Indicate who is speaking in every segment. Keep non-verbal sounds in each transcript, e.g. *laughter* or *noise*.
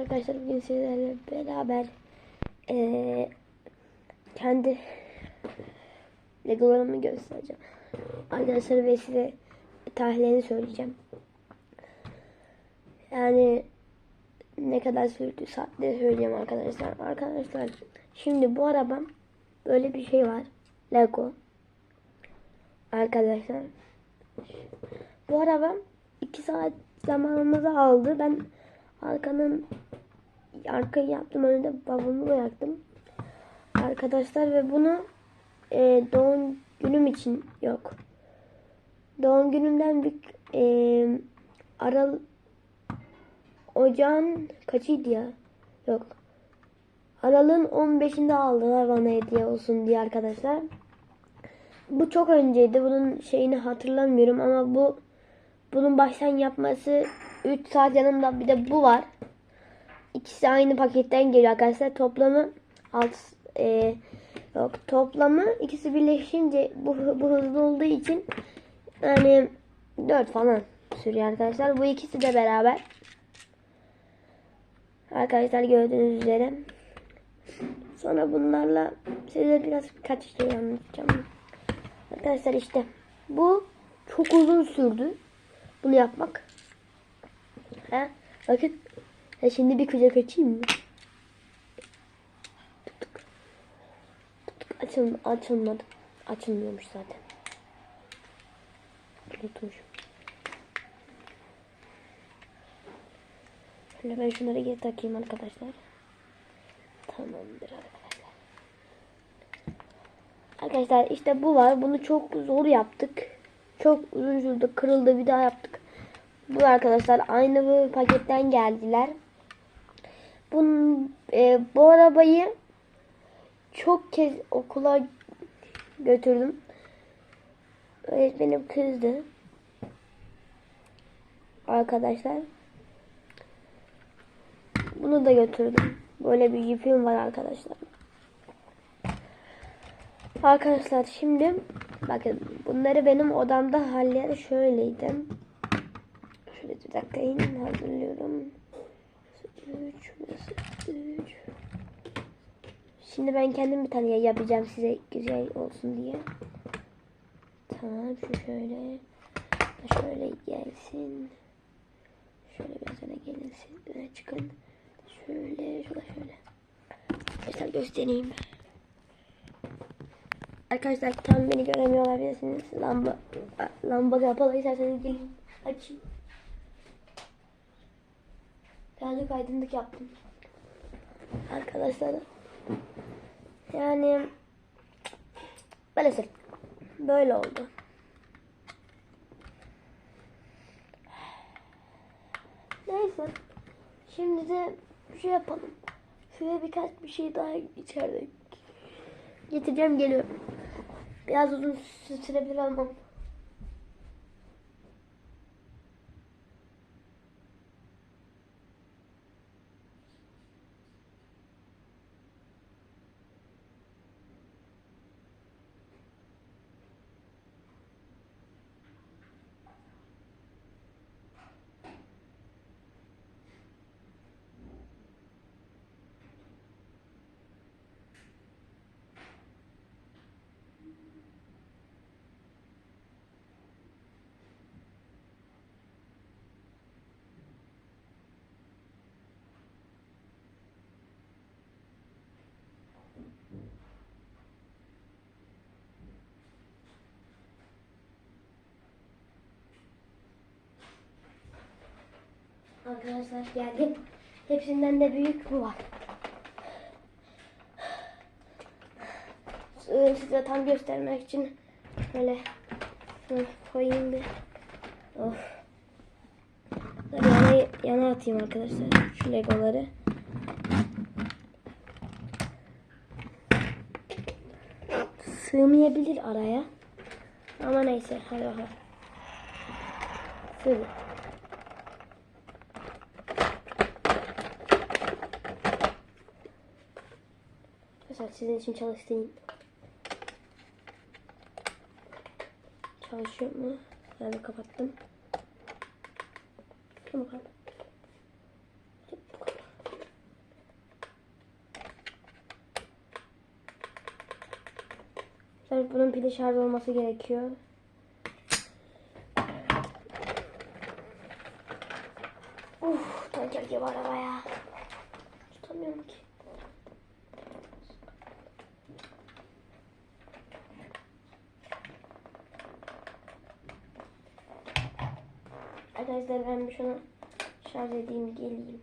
Speaker 1: arkadaşlar bugün sizlerle beraber eee, kendi legolarımı göstereceğim. Arkadaşlar ve size tarihlerini söyleyeceğim. Yani ne kadar sürdü saatleri söyleyeceğim arkadaşlar. Arkadaşlar şimdi bu arabam böyle bir şey var. Lego. Arkadaşlar. Bu arabam 2 saat zamanımızı aldı. Ben arkanın arkayı yaptım önünde babamı bıraktım. Arkadaşlar ve bunu e, doğum günüm için yok. Doğum günümden bir e, Aral Ocağın kaçıydı ya? Yok. Aralığın 15'inde aldılar bana hediye olsun diye arkadaşlar. Bu çok önceydi. Bunun şeyini hatırlamıyorum ama bu bunun baştan yapması 3 saat yanımda bir de bu var. İkisi aynı paketten geliyor arkadaşlar. Toplamı 6 e, yok toplamı ikisi birleşince bu, bu hızlı olduğu için yani 4 falan sürüyor arkadaşlar. Bu ikisi de beraber. Arkadaşlar gördüğünüz üzere. Sonra bunlarla size biraz birkaç şey anlatacağım. Arkadaşlar işte bu çok uzun sürdü. Bunu yapmak. Ha? Bakın. Ya şimdi bir kucak açayım mı? Açıl, açılmadı. Açılmıyormuş zaten. Unutmuşum. Şöyle ben şunları geri takayım arkadaşlar. Tamamdır arkadaşlar. Arkadaşlar işte bu var. Bunu çok zor yaptık. Çok uzun sürdü. Kırıldı. Bir daha yaptık. Bu arkadaşlar aynı bu paketten geldiler. Bunun, e, bu arabayı çok kez okula götürdüm. Öğretmenim kızdı. Arkadaşlar. Bunu da götürdüm. Böyle bir yipim var arkadaşlar. Arkadaşlar şimdi bakın bunları benim odamda halleri şöyleydi. Şöyle bir dakika in hazırlıyorum. 3 3 Şimdi ben kendim bir tane yapacağım size güzel olsun diye. Tamam şu şöyle şöyle gelsin. Şöyle biraz öne gelinsin. Öne çıkın. Şöyle şöyle şöyle. Arkadaşlar göstereyim. Arkadaşlar tam beni göremiyor olabilirsiniz. Lamba lamba kapalı isterseniz gelin açayım. Birazcık aydınlık yaptım. Arkadaşlar yani maalesef böyle oldu. Neyse. Şimdi de şey yapalım. Şuraya birkaç bir şey daha içeride getireceğim geliyorum. Biraz uzun sü- sürebilir ama. Arkadaşlar geldim. Hepsinden de büyük bu var. Ee, Size tam göstermek için böyle şunu koyayım bir. Of. Yana, yana atayım arkadaşlar şu legoları. Sığmayabilir araya. Ama neyse hadi bakalım. Sığdı. Arkadaşlar sizin için çalıştırayım. Çalışıyor mu? Yani kapattım. Şuna bakalım. Bunun pili şarj olması gerekiyor. Uf, tanker gibi araba ya. Arkadaşlar ben bir şunu şarj edeyim geleyim.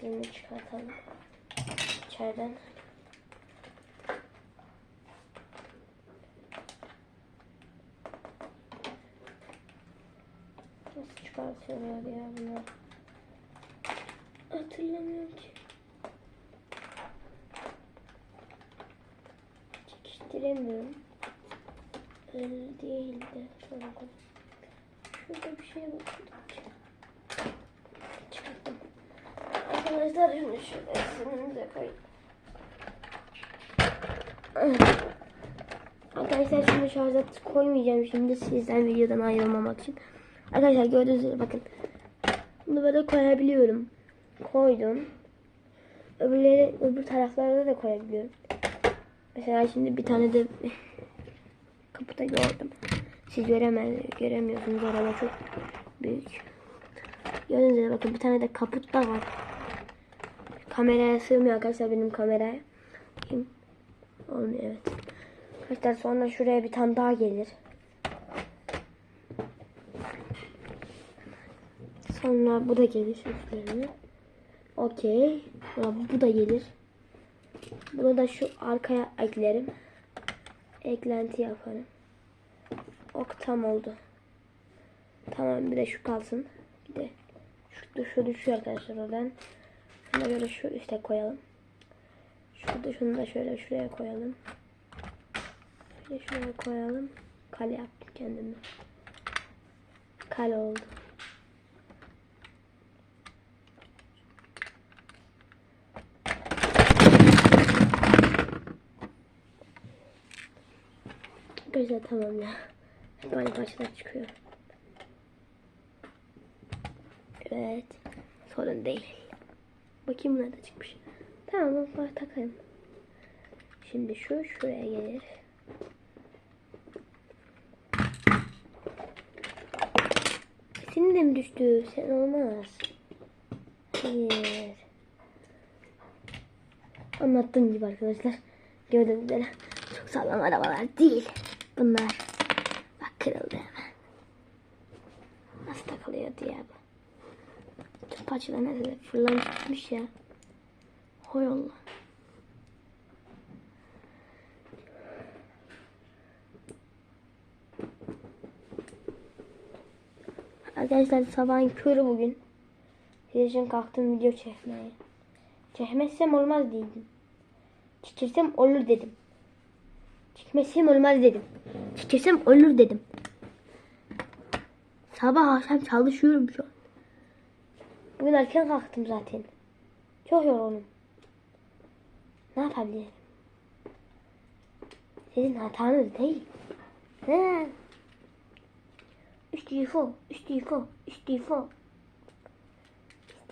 Speaker 1: Şunun çıkartalım. İçeriden. Nasıl çıkartıyorlar ya bunu? Hatırlamıyorum ki. Çekiştiremiyorum. Öyle değil de. Şöyle koy. Şurada bir şeye bakıyordum ki. Çıkarttım. Arkadaşlar şimdi şöyle sınırımıza koyayım. Arkadaşlar şimdi şarja koymayacağım şimdi sizden videodan ayrılmamak için. Arkadaşlar gördüğünüz gibi bakın. Bunu böyle koyabiliyorum. Koydum. Öbürleri öbür taraflarda da koyabiliyorum. Mesela şimdi bir tane de kapıda gördüm. Siz göremez, göremiyorsunuz araba çok büyük. Gördüğünüz gibi bakın bir tane de kaput da var. Kameraya sığmıyor arkadaşlar benim kameraya. Bakayım. Olmuyor evet. Arkadaşlar sonra şuraya bir tane daha gelir. Sonra bu da gelir üstlerine. Okey. Bu da gelir. Bunu da şu arkaya eklerim. Eklenti yaparım. Ok tam oldu. Tamam bir de şu kalsın. Bir de şu, şu düşüyor arkadaşlar oradan. Şunu böyle şu üste koyalım. Şurada şunu da şöyle şuraya koyalım. Şöyle şuraya koyalım. Kale yaptım kendime. Kale oldu. Güzel tamam ya. Hep aynı parçalar çıkıyor. Evet. Sorun değil. Bakayım nerede çıkmış. Tamam bak takayım. Şimdi şu şuraya gelir. Senin de mi düştü? Sen olmaz. Hayır. Anlattığım gibi arkadaşlar. Gördüğünüz üzere çok sağlam arabalar değil. Bunlar. Bak kırıldı hemen. Nasıl takılıyordu ya bu? Tüm parçalar nasıl fırlanmış gitmiş ya. Hay Allah. Arkadaşlar sabahın körü bugün. Sizin kalktım video çekmeye. Çekmezsem olmaz dedim. Çekirsem olur dedim. Çekmezsem olmaz dedim. Çekirsem olur dedim. Sabah akşam çalışıyorum şu an. Bugün erken kalktım zaten. Çok yorgunum. Ne yapabilirim? Sizin hatanız değil. He. İstifa, istifa, istifa.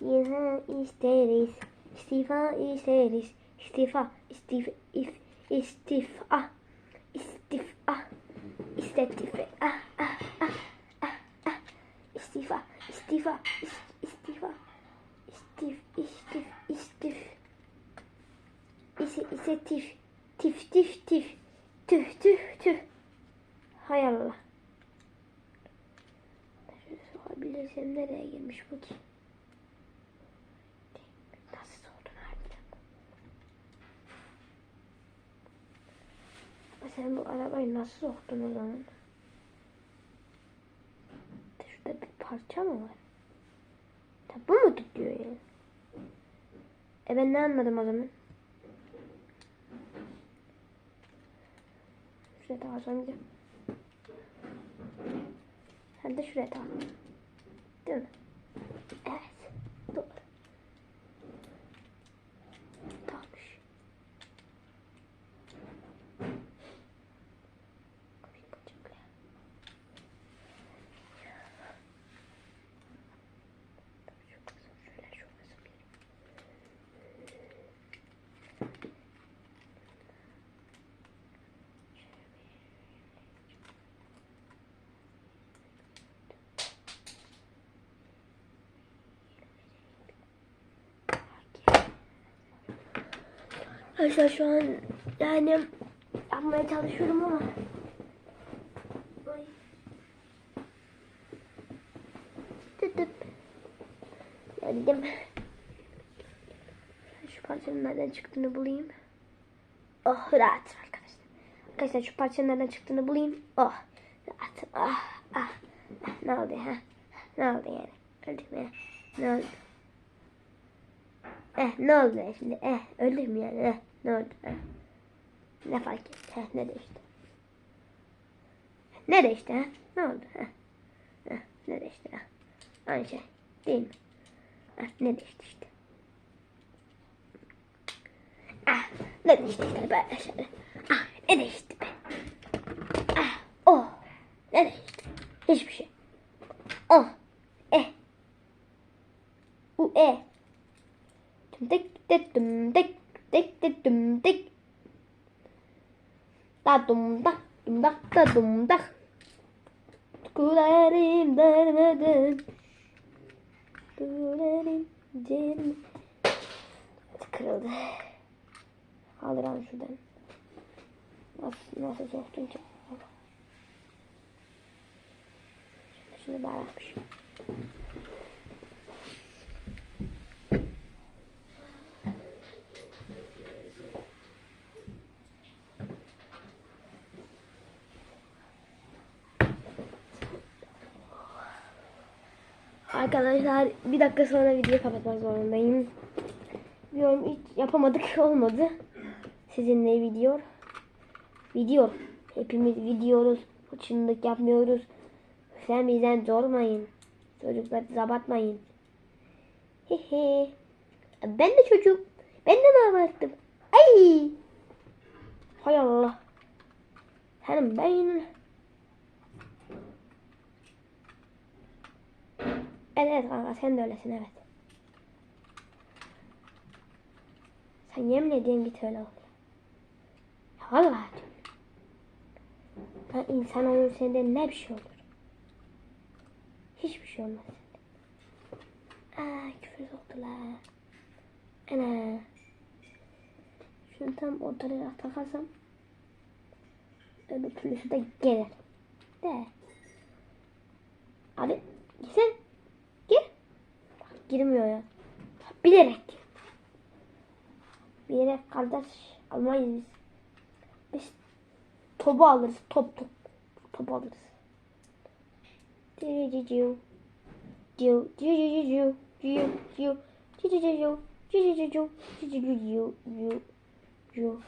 Speaker 1: İstifa isteriz. İstifa isteriz. İstifa, istif, if, istifa, istifa, istetife, ah, ah, ah, ah, ah. İstifa, istifa, is- istifa, istif, istif, istif. İse, ise tif, tif, tif, tif, tüh, tüh, tüh. Hay Allah. Sorabilirsem nereye girmiş bu ki? Nasıl sordun harbiden? Ama Sen bu arabayı nasıl soktun o zaman? Şurada bir parça mı var? Ya bu mu tutuyor yani? E ben ne anladım o zaman? Şuraya takacağım bir. Sen de şuraya tak. Değil mi? Evet. Doğru. Takmış. Kapıyı kaçak ya. Şu kısım şöyle şu kısım. Arkadaşlar şu an yani yapmaya çalışıyorum ama Ay. Tıp tıp. Geldim. Şu parçanın nereden çıktığını bulayım. Oh rahat arkadaşlar. Arkadaşlar şu parçanın nereden çıktığını bulayım. Oh rahat. Ah ah. Ne oldu ha? Ne oldu yani? Öldük mü? Ne oldu? Eh ne oldu ya şimdi? Eh öldüm yani. Eh ne oldu? Eh. Ne fark etti? Eh, ne değişti? Ne değişti ha? Ne oldu? Eh. Eh, ne değişti ha? Aynı şey. Değil mi? Ah, ne değişti işte? Ah, ne değişti işte böyle şöyle. Ah, ne değişti be? Ah, oh, ne değişti? Hiçbir şey. Oh, eh. U, e. Dum dik dik dum dik dik dik dum dik. Da dum dak dum dak da dum dak. Kulerim dermeden. Kulerim dermeden. Kırıldı. Kaldıralım şuradan. Nasıl, nasıl soktun ki? Şunu bağlamış. Arkadaşlar bir dakika sonra videoyu kapatmak zorundayım. Biliyorum hiç yapamadık *laughs* olmadı. Sizinle video. Video. Hepimiz videoruz. Hıçınlık yapmıyoruz. Sen bizden zormayın. Çocuklar zabatmayın. Hehe. Ben de çocuk. Ben de mi abarttım? Ay. Hay Allah. Senin beynin. Evet kanka sen de öylesin evet. Sen yemin ediyorum git öyle ol. Vallahi diyorum. Ben insan olur senden ne bir şey olur. Hiçbir şey olmaz. Aa küfür soktular. Ana. Şunu tam ortaya takarsam öbür türlüsü de gelir. De. Abi gitsene. Girmiyor ya. Bilerek. Bilerek kardeş almayız biz. Biz topu alırız. Top top. Top alırız. Ciu ciu ciu ciu ciu ciu ciu ciu ciu ciu ciu ciu ciu ciu ciu ciu ciu ciu ciu